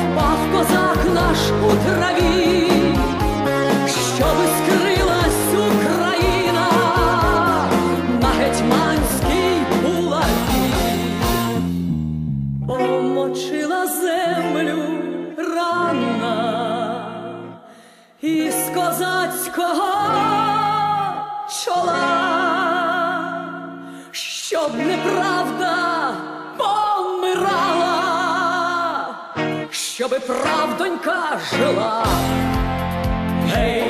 впав козак наш у траві, щоб скрилась Україна на гетьманській булаві. помочила землю рана із козацького чола. Якби правдонька жила. Гей!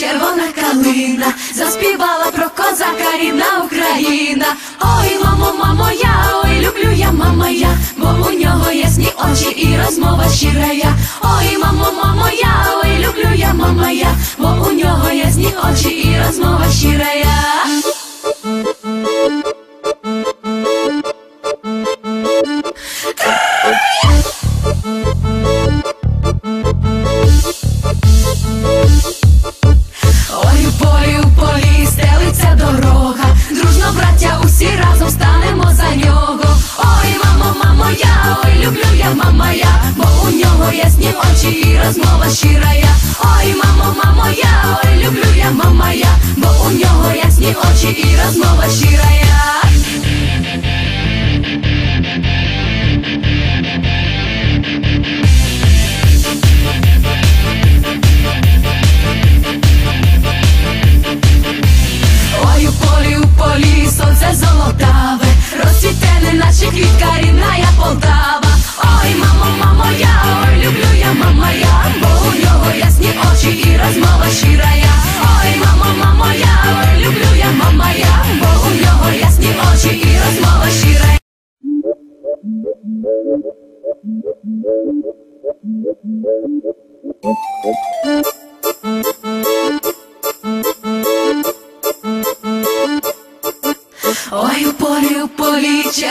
червона калина, заспівала про козака рідна Україна. Ой, мамо, мамо, я, ой, люблю я, мама, я, бо у нього ясні очі і розмова щира я. Ой, мамо, мамо, я, ой, люблю я, мама, я, бо у нього ясні очі і розмова щира я. розмова щира.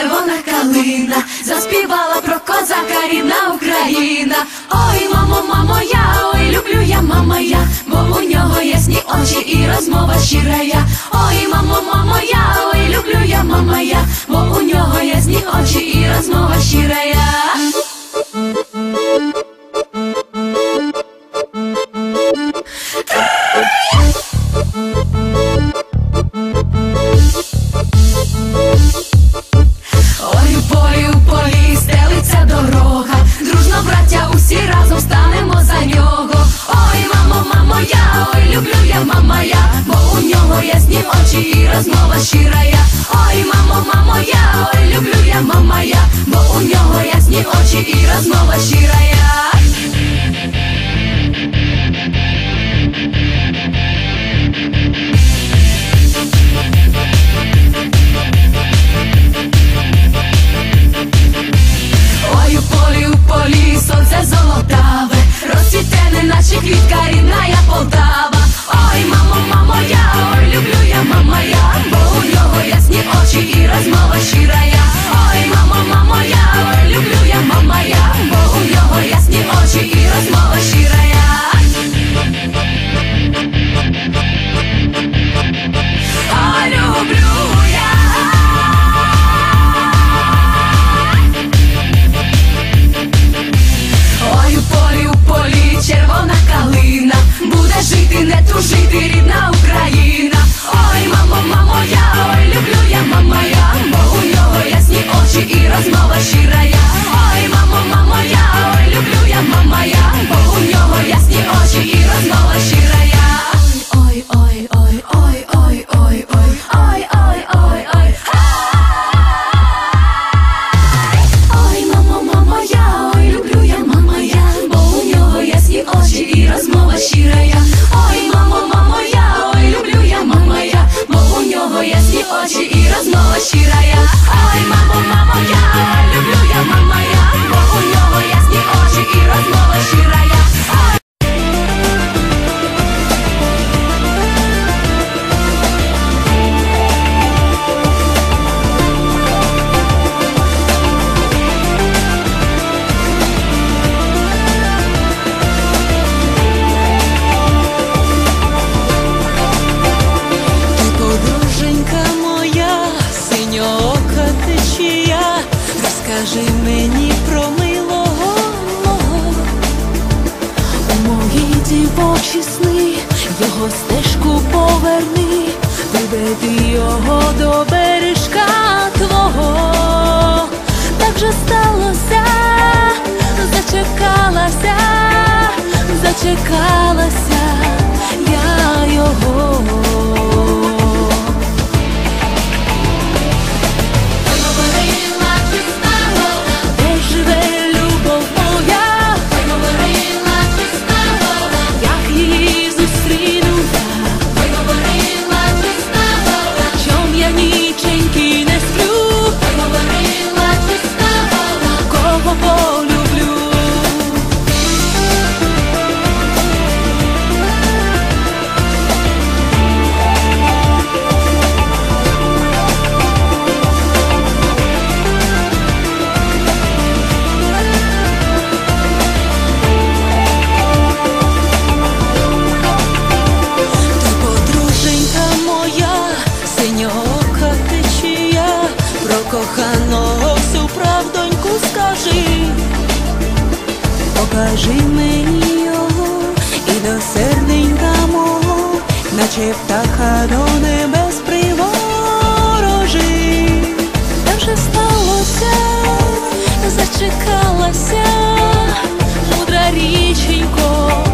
червона калина, заспівала про козака рідна Україна. Ой, мамо, мамо, я, ой, люблю я, мама, я, бо у нього ясні очі і розмова щира я. Ой, мамо, мамо, я, ой, люблю я, мама, я, бо у нього ясні очі і розмова щира я. і розмова щира. чекав. всю правдоньку скажи, покажи мені його і до серденька мого, наче птаха до небес приворожи, Та вже сталося, зачекалася, мудра річенько.